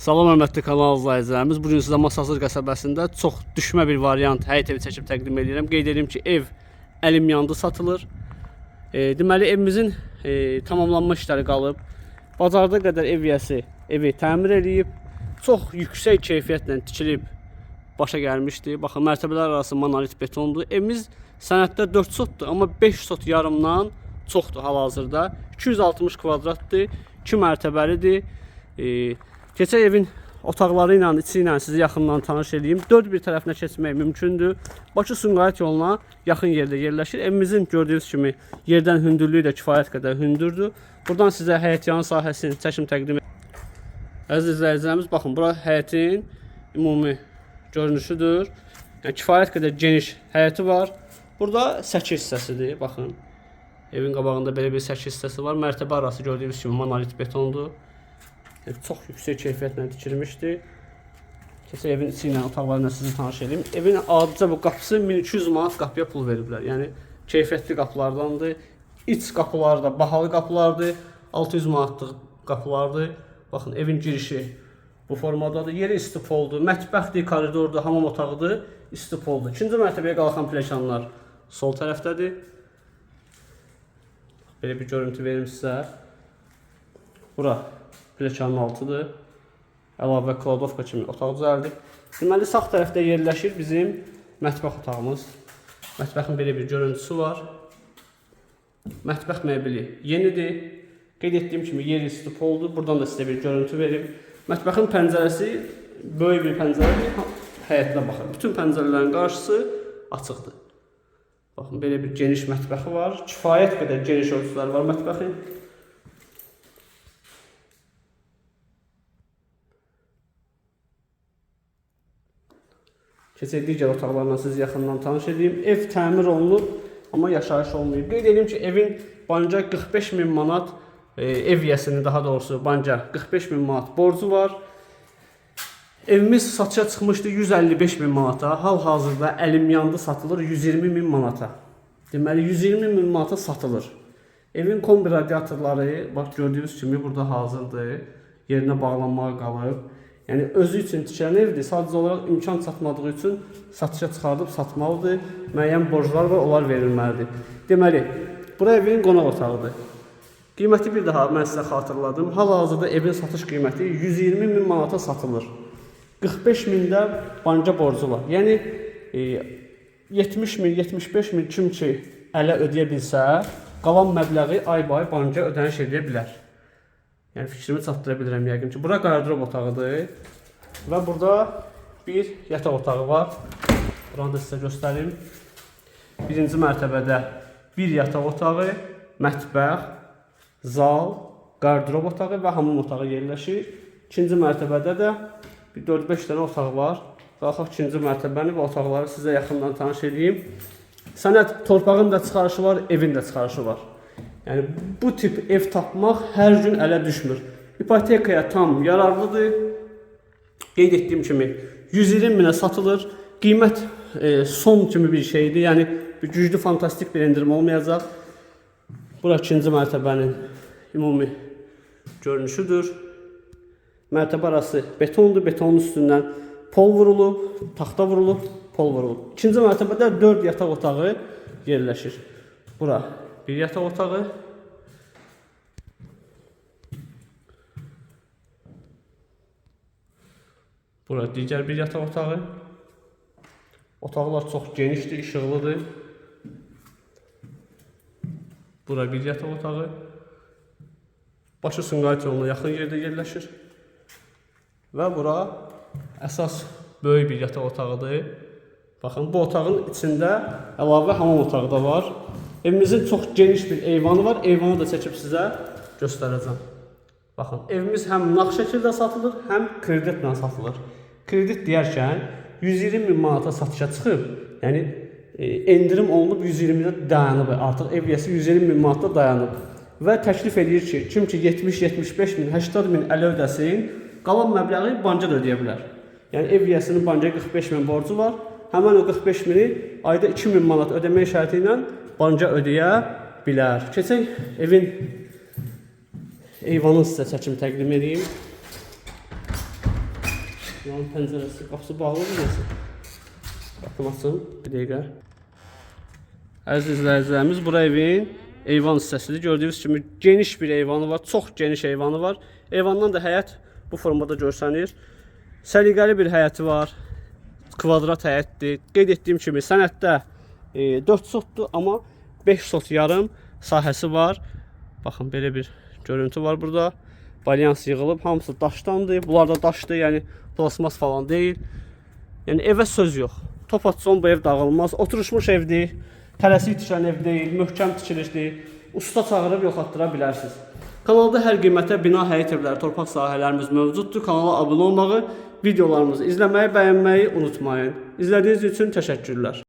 Salam hörmətli kanal izləyicilərimiz. Bu gün sizə Masazır qəsəbəsində çox düşmə bir variant həyət evi çəkib təqdim edirəm. Qeyd edirəm ki, ev əlim yandı satılır. E, deməli evimizin e, tamamlanma işləri qalıb. Bazarda qədər ev evi təmir eləyib. Çox yüksək keyfiyyətlə tikilib başa gəlmişdi. Baxın, mərtəbələr arası monolit betondur. Evimiz sənəddə 4 sotdur, amma 5 sot yarımdan çoxdur hal-hazırda. 260 kvadratdır, 2 mərtəbəlidir. E, keçə evin otaqları ilə, içi ilə sizi yaxından tanış edeyim. Dörd bir tərəfinə keçmək mümkündür. Bakı Sumqayıt yoluna yaxın yerdə yerləşir. Evimizin gördüyünüz kimi yerdən hündürlüyü də kifayət qədər hündürdür. Buradan sizə həyətyanı sahəsini çəkim təqdim Əziz izləyicilərimiz, baxın, bura həyətin ümumi görünüşüdür. Yəni kifayət qədər geniş həyəti var. Burada səki hissəsidir, baxın. Evin qabağında belə bir səki hissəsi var. Mərtəbə arası gördüyünüz kimi monolit betondur. Yəni, çox yüksək keyfiyyətlə tikilmişdir. Keçək evin içi ilə, otaqlarla sizi tanış edeyim. Evin adicə bu qapısı 1200 manat qapıya pul veriblər. Yəni keyfiyyətli qapılardandır. İç qapılar da bahalı qapılardır. 600 manatlıq qapılardır. Baxın evin girişi bu formadadır. Yeri istipoldur. Mətbəxdir, koridordur, hamam otağıdır, istipoldur. İkinci mərtəbəyə qalxan pləkanlar sol tərəfdədir. Belə bir görüntü verim sizə. Bura pləkanın altıdır. Əlavə kladovka kimi otaq düzəldib. Deməli sağ tərəfdə yerləşir bizim mətbəx otağımız. Mətbəxin belə bir görüntüsü var. Mətbəx mebeli yenidir. Qeyd etdiyim kimi yeri stipoldur. Buradan da sizə bir görüntü verim. Mətbəxin pəncərəsi böyük bir pəncərədir. Həyətinə baxın. Bütün pəncərələrin qarşısı açıqdır. Baxın belə bir geniş mətbəxi var. Kifayət qədər geniş ölçüləri var mətbəxin. Keçək digər otaqlarla sizi yaxından tanış edeyim. Ev təmir olunub, amma yaşayış olmayıb. Qeyd edeyim ki, evin banca 45 min manat e, ev yiyəsinin daha doğrusu banca 45 min manat borcu var. Evimiz satışa çıxmışdı 155 min manata. Hal-hazırda əlim yandı satılır 120 min manata. Deməli 120 min manata satılır. Evin kombi radiatorları bax gördüyünüz kimi burada hazırdır. Yerinə bağlanmağa qalıb. Yəni özü üçün tikilən evdir. Sadəcə olaraq imkan çatmadığı üçün satışa çıxardıb satmalıdır. Müəyyən borclar var, onlar verilməlidir. Deməli, bura evin qonaq otağıdır. Qiyməti bir daha mən sizə xatırladım. Hal-hazırda evin satış qiyməti 120 min manata satılır. 45 mində banka borcu var. Yəni e, 70 min, 75 min kim ki ələ ödəyə bilsə, qalan məbləği ay-bay banka ödəniş edə bilər. Yəni fikrimi çatdıra bilirəm yəqin ki. Bura qardırob otağıdır. Və burada bir yataq otağı var. Buranı da sizə göstərim. Birinci mərtəbədə bir yataq otağı, mətbəx, zal, qardırob otağı və hamam otağı yerləşir. İkinci mərtəbədə də bir 4-5 dənə otaq var. Qalxaq ikinci mərtəbəni və otaqları sizə yaxından tanış edeyim. Sənəd torpağın da çıxarışı var, evin də çıxarışı var. Yəni bu tip ev tapmaq hər gün ələ düşmür. İpotekaya tam yararlıdır. Qeyd etdiyim kimi 120 minə satılır. Qiymət e, son kimi bir şeydir. Yəni güclü fantastik bir endirim olmayacaq. Bura ikinci mərtəbənin ümumi görünüşüdür. Mərtəbə arası betondur. Betonun üstündən pol vurulub, taxta vurulub, pol vurulub. İkinci mərtəbədə 4 yataq otağı yerləşir. Bura bir yataq otağı. Bura digər bir yataq otağı. Otaqlar çox genişdir, işıqlıdır. Bura bir yataq otağı. Başı Sumqayıt yoluna yaxın yerdə yerləşir. Və bura əsas böyük bir yataq otağıdır. Baxın, bu otağın içində əlavə hamam otağı da var. Evimizin çox geniş bir eyvanı var. Eyvanı da çəkib sizə göstərəcəm. Baxın, evimiz həm nağd şəkildə satılır, həm kreditlə satılır. Kredit deyərkən 120 min manata satışa çıxıb, yəni e, endirim olunub 120-də dayanıb. Artıq ev yiyəsi 120 min manatda dayanıb. Və təklif edir ki, kim ki 70-75 min, 80 min ələ ödəsin, qalan məbləği bankada ödəyə bilər. Yəni ev yiyəsinin bankaya 45 min borcu var. Həmin o 45 mini ayda 2000 manat ödəmək şərti ilə banka ödəyə bilər. Keçək evin eyvanın sizə çəkim təqdim edeyim. Yan pəncərəsi, qapısı bağlıdır nəsə. Qapını açım, bir dəqiqə. Əziz izləyicilərimiz, bura evin eyvan hissəsidir. Gördüyünüz kimi geniş bir eyvanı var, çox geniş eyvanı var. Eyvandan da həyət bu formada görsənir. Səliqəli bir həyəti var. Kvadrat həyətdir. Qeyd etdiyim kimi sənəddə e, 4 sotdur, amma 5 sot yarım sahəsi var. Baxın belə bir görüntü var burada. Balyans yığılıb, hamısı daşdandır. Bunlar da daşdır, yəni plasmas falan deyil. Yəni evə söz yox. Top atsan bu ev dağılmaz. Oturuşmuş evdir. Tələsik tikilən ev deyil, möhkəm tikilişdir. Usta çağırıb yoxlatdıra bilərsiniz. Kanalda hər qiymətə bina həyət evləri, torpaq sahələrimiz mövcuddur. Kanala abunə olmağı, videolarımızı izləməyi, bəyənməyi unutmayın. İzlədiyiniz üçün təşəkkürlər.